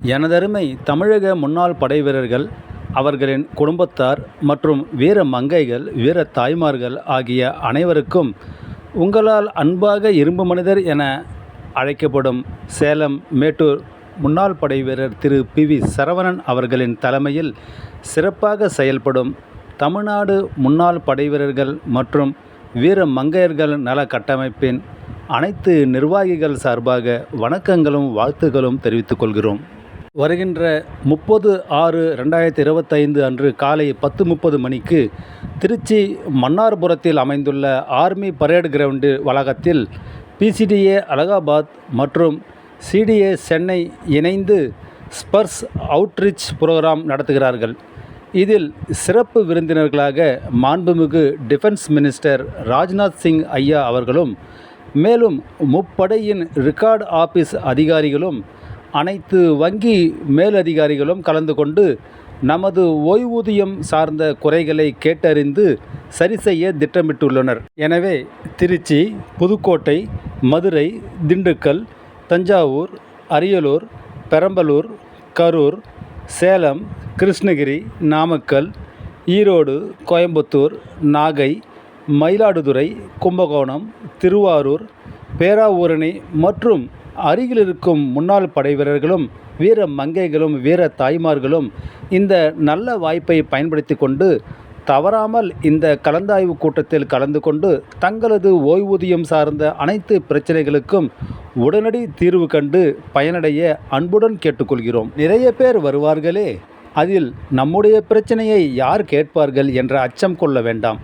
எனதருமை தமிழக முன்னாள் படைவீரர்கள் அவர்களின் குடும்பத்தார் மற்றும் வீர மங்கைகள் வீர தாய்மார்கள் ஆகிய அனைவருக்கும் உங்களால் அன்பாக இரும்பு மனிதர் என அழைக்கப்படும் சேலம் மேட்டூர் முன்னாள் படைவீரர் திரு பி. வி. சரவணன் அவர்களின் தலைமையில் சிறப்பாக செயல்படும் தமிழ்நாடு முன்னாள் படைவீரர்கள் மற்றும் வீர மங்கையர்கள் நல கட்டமைப்பின் அனைத்து நிர்வாகிகள் சார்பாக வணக்கங்களும் வாழ்த்துக்களும் தெரிவித்துக் கொள்கிறோம். வருகின்ற முப்பது ஆறு ரெண்டாயிரத்தி இருபத்தைந்து அன்று காலை பத்து முப்பது மணிக்கு திருச்சி மன்னார்புரத்தில் அமைந்துள்ள ஆர்மி பரேடு கிரவுண்டு வளாகத்தில் பிசிடிஏ அலகாபாத் மற்றும் சிடிஏ சென்னை இணைந்து ஸ்பர்ஸ் அவுட்ரீச் புரோகிராம் நடத்துகிறார்கள். இதில் சிறப்பு விருந்தினர்களாக மாண்புமிகு டிஃபென்ஸ் மினிஸ்டர் ராஜ்நாத் சிங் ஐயா அவர்களும் மேலும் முப்படையின் ரிகார்ட் ஆபீஸ் அதிகாரிகளும் அனைத்து வங்கி மேலதிகாரிகளும் கலந்து கொண்டு நமது ஓய்வூதியம் சார்ந்த குறைகளை கேட்டறிந்து சரி செய்ய திட்டமிட்டுள்ளனர். எனவே திருச்சி புதுக்கோட்டை மதுரை திண்டுக்கல் தஞ்சாவூர் அரியலூர் பெரம்பலூர் கரூர் சேலம் கிருஷ்ணகிரி நாமக்கல் ஈரோடு கோயம்புத்தூர் நாகை மயிலாடுதுறை கும்பகோணம் திருவாரூர் பேராவூரணி மற்றும் அருகில் இருக்கும் முன்னாள் படைவீரர்களும் வீர மங்கைகளும் வீர தாய்மார்களும் இந்த நல்ல வாய்ப்பை பயன்படுத்தி கொண்டு தவறாமல் இந்த கலந்தாய்வு கூட்டத்தில் கலந்து கொண்டு தங்களது ஓய்வூதியம் சார்ந்த அனைத்து பிரச்சனைகளுக்கும் உடனடி தீர்வு கண்டு பயனடைய அன்புடன் கேட்டுக்கொள்கிறோம். நிறைய பேர் வருவார்களே அதில் நம்முடைய பிரச்சனையை யார் கேட்பார்கள் என்ற அச்சம் கொள்ள வேண்டாம்.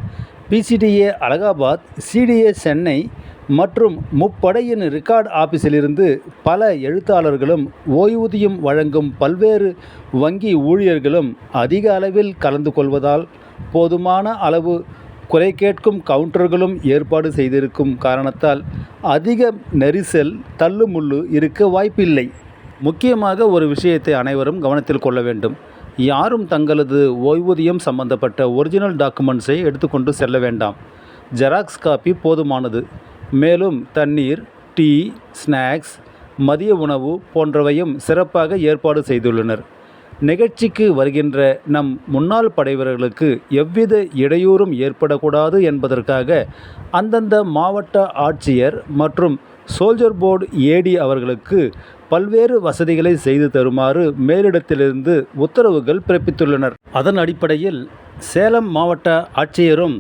பிசிடிஏ அலகாபாத் சிடிஏ சென்னை மற்றும் முப்படையின் ரிகார்ட் ஆபீஸிலிருந்து பல எழுத்தாளர்களும் ஓய்வூதியம் வழங்கும் பல்வேறு வங்கி ஊழியர்களும் அதிக அளவில் கலந்து கொள்வதால் போதுமான அளவு குறை கேட்கும் கவுண்டர்களும் ஏற்பாடு செய்திருக்கும் காரணத்தால் அதிக நெரிசல் தள்ளுமுள்ளு இருக்க வாய்ப்பில்லை. முக்கியமாக ஒரு விஷயத்தை அனைவரும் கவனத்தில் கொள்ள வேண்டும். யாரும் தங்களது ஓய்வூதியம் சம்பந்தப்பட்ட ஒரிஜினல் டாக்குமெண்ட்ஸை எடுத்துக்கொண்டு செல்ல வேண்டாம். ஜெராக்ஸ் காப்பி போதுமானது. மேலும் தண்ணீர் டீ ஸ்நாக்ஸ் மதிய உணவு போன்றவையும் சிறப்பாக ஏற்பாடு செய்துள்ளனர். நிகழ்ச்சிக்கு வருகின்ற நம் முன்னாள் படைவீரர்களுக்கு எவ்வித இடையூறும் ஏற்படக்கூடாது என்பதற்காக அந்தந்த மாவட்ட ஆட்சியர் மற்றும் சோல்ஜர் போர்டு ஏடி அவர்களுக்கு பல்வேறு வசதிகளை செய்து தருமாறு மேலிடத்திலிருந்து உத்தரவுகள் பிறப்பித்துள்ளனர். அதன் அடிப்படையில் சேலம் மாவட்ட ஆட்சியரும்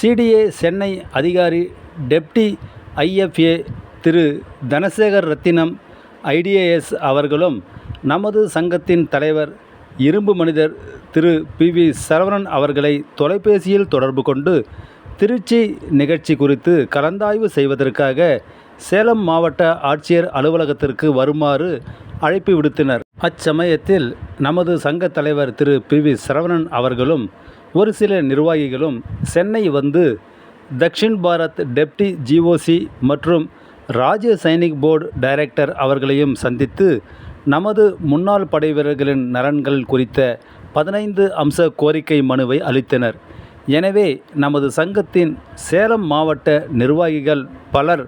சிடிஏ சென்னை அதிகாரி deputy IFA Thiru Dhanasekar Rathinam IDAS அவர்களும் நமது சங்கத்தின் தலைவர் இரும்பு மனிதர் திரு பி வி சரவணன் அவர்களை தொலைபேசியில் தொடர்பு கொண்டு திருச்சி நிகழ்ச்சி குறித்து கலந்தாய்வு செய்வதற்காக சேலம் மாவட்ட ஆட்சியர் அலுவலகத்திற்கு வருமாறு அழைப்பு விடுத்தனர். அச்சமயத்தில் நமது சங்க தலைவர் திரு பி வி சரவணன் அவர்களும் ஒரு சில நிர்வாகிகளும் சென்னை வந்து தக்ஷின் பாரத் டெப்டி ஜிஓசி மற்றும் ராஜ்ய சைனிக் போர்டு டைரக்டர் அவர்களையும் சந்தித்து நமது முன்னாள் படைவீரர்களின் நலன்கள் குறித்த பதினைந்து அம்ச கோரிக்கை மனுவை அளித்தனர். எனவே நமது சங்கத்தின் சேலம் மாவட்ட நிர்வாகிகள் பலர்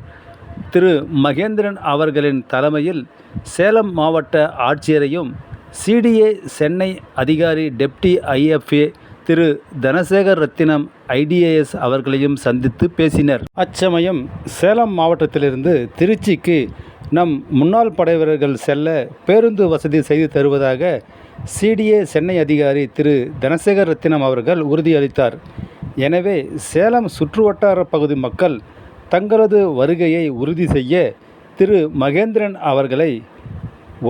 திரு. மகேந்திரன் அவர்களின் தலைமையில் சேலம் மாவட்ட ஆட்சியரையும் சிடிஏ சென்னை அதிகாரி deputy IFA Thiru Dhanasekar Rathinam IDAS அவர்களையும் சந்தித்து பேசினர். அச்சமயம் சேலம் மாவட்டத்திலிருந்து திருச்சிக்கு நம் முன்னாள் படைவீரர்கள் செல்ல பேருந்து வசதி செய்து தருவதாக சிடிஏ சென்னை அதிகாரி திரு தனசேகர் ரத்தினம் அவர்கள் உறுதியளித்தார். எனவே சேலம் சுற்றுவட்டார பகுதி மக்கள் தங்களது வருகையை உறுதி செய்ய திரு மகேந்திரன் அவர்களை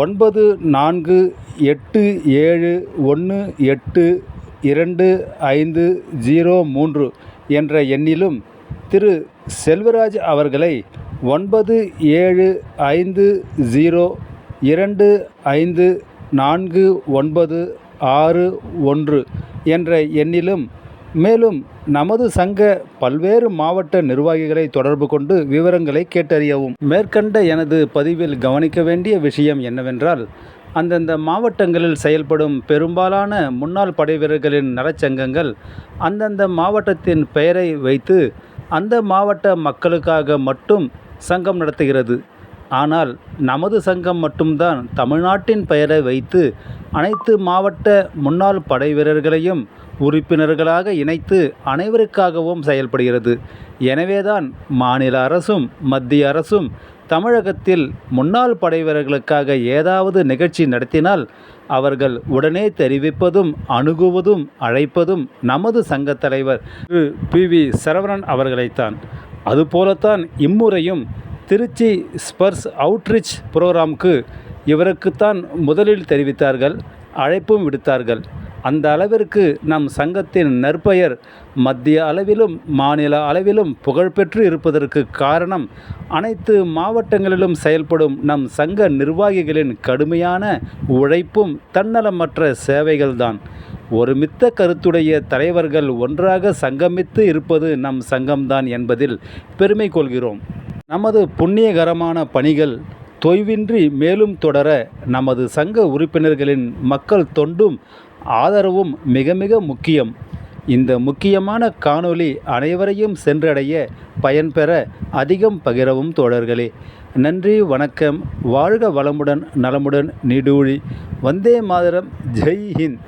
ஒன்பது நான்கு எட்டு ஏழு ஒன்று எட்டு இரண்டு ஐந்து ஜீரோ மூன்று என்ற எண்ணிலும் திரு செல்வராஜ் அவர்களை ஒன்பது ஏழு ஐந்து ஜீரோ இரண்டு ஐந்து நான்கு ஒன்பது ஆறு ஒன்று என்ற எண்ணிலும் மேலும் நமது சங்க பல்வேறு மாவட்ட நிர்வாகிகளை தொடர்பு கொண்டு விவரங்களை கேட்டறியவும் மேற்கண்ட எனது பதிவில் கவனிக்க வேண்டிய விஷயம் என்னவென்றால் அந்தந்த மாவட்டங்களில் செயல்படும் பெரும்பாலான முன்னாள் படைவீரர்களின் நலச்சங்கங்கள் அந்தந்த மாவட்டத்தின் பெயரை வைத்து அந்த மாவட்ட மக்களுக்காக மட்டும் சங்கம் நடத்துகிறது. ஆனால் நமது சங்கம் மட்டும்தான் தமிழ்நாட்டின் பெயரை வைத்து அனைத்து மாவட்ட முன்னாள் படை வீரர்களையும் உறுப்பினர்களாக இணைத்து அனைவருக்காகவும் செயல்படுகிறது. எனவேதான் மாநில அரசும் மத்திய அரசும் தமிழகத்தில் முன்னாள் படைவீரர்களுக்காக ஏதாவது நிகழ்ச்சி நடத்தினால் அவர்கள் உடனே தெரிவிப்பதும் அணுகுவதும் அழைப்பதும் நமது சங்கத் தலைவர் திரு. பி. வி. சரவணன் அவர்களைத்தான். அதுபோலத்தான் இம்முறையும் திருச்சி ஸ்பர்ஸ் அவுட்ரீச் புரோகிராமுக்கு இவருக்குத்தான் முதலில் தெரிவித்தார்கள் அழைப்பும் விடுத்தார்கள். அந்த அளவிற்கு நம் சங்கத்தின் நற்பெயர் மத்திய அளவிலும் மாநில அளவிலும் புகழ்பெற்று இருப்பதற்கு காரணம் அனைத்து மாவட்டங்களிலும் செயல்படும் நம் சங்க நிர்வாகிகளின் கடுமையான உழைப்பும் தன்னலமற்ற சேவைகள்தான். ஒருமித்த கருத்துடைய தலைவர்கள் ஒன்றாக சங்கமித்து இருப்பது நம் சங்கம்தான் என்பதில் பெருமை கொள்கிறோம். நமது புண்ணியகரமான பணிகள் தொய்வின்றி மேலும் தொடர நமது சங்க உறுப்பினர்களின் மக்கள் தொண்டும் ஆதரவும் மிக மிக முக்கியம். இந்த முக்கியமான காணொளி அனைவரையும் சென்றடைய பயன்பெற அதிகம் பகிரவும் தோழர்களே. நன்றி வணக்கம். வாழ்க வளமுடன் நலமுடன் நீடூழி. வந்தே மாதரம். ஜெய் ஹிந்த்.